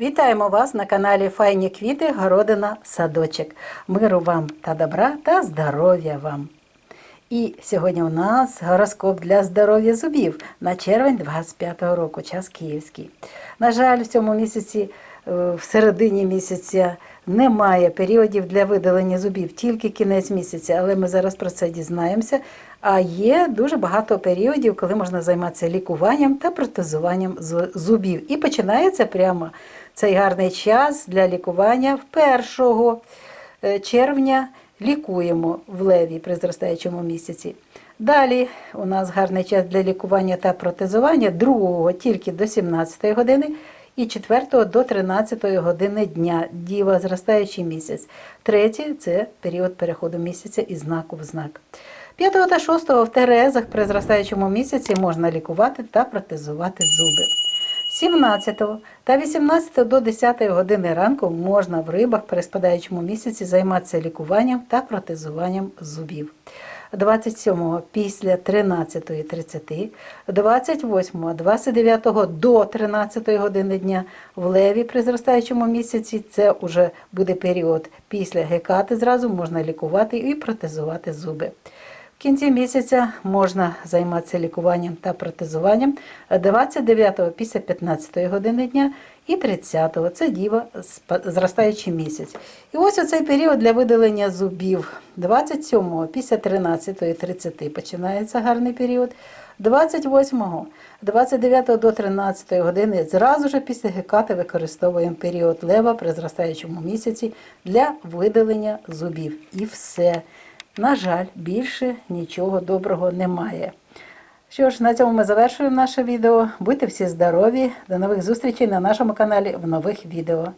Вітаємо вас на каналі Файні квіти, городина, садочок. Миру вам та добра та здоров'я вам. І сьогодні у нас гороскоп для здоров'я зубів на червень 25-го року, час київський. На жаль, в цьому місяці, е, в середині місяця, немає періодів для видалення зубів, тільки кінець місяця, але ми зараз про це дізнаємося. А є дуже багато періодів, коли можна займатися лікуванням та протезуванням зубів. І починається прямо цей гарний час для лікування в 1 е, червня лікуємо в леві при зростаючому місяці. Далі у нас гарний час для лікування та протезування 2 тільки до 17 години і 4 до 13 години дня, діва зростаючий місяць. Третє це період переходу місяця із знаку в знак. 5 та 6 в Терезах при зростаючому місяці можна лікувати та протезувати зуби. 17 та 18 до 10 години ранку можна в рибах при спадаючому місяці займатися лікуванням та протезуванням зубів. 27 після 13.30, 28, 29 до 13 години дня в леві при зростаючому місяці це вже буде період після гекати зразу можна лікувати і протезувати зуби. Кінці місяця можна займатися лікуванням та протезуванням 29-го після 15 години дня і 30-го це діва зростаючий місяць. І ось оцей період для видалення зубів 27-го після 13.30 починається гарний період. 28-го, 29 до 13 години зразу ж після гекати використовуємо період лева при зростаючому місяці для видалення зубів. І все. На жаль, більше нічого доброго немає. Що ж, на цьому ми завершуємо наше відео. Будьте всі здорові. До нових зустрічей на нашому каналі в нових відео.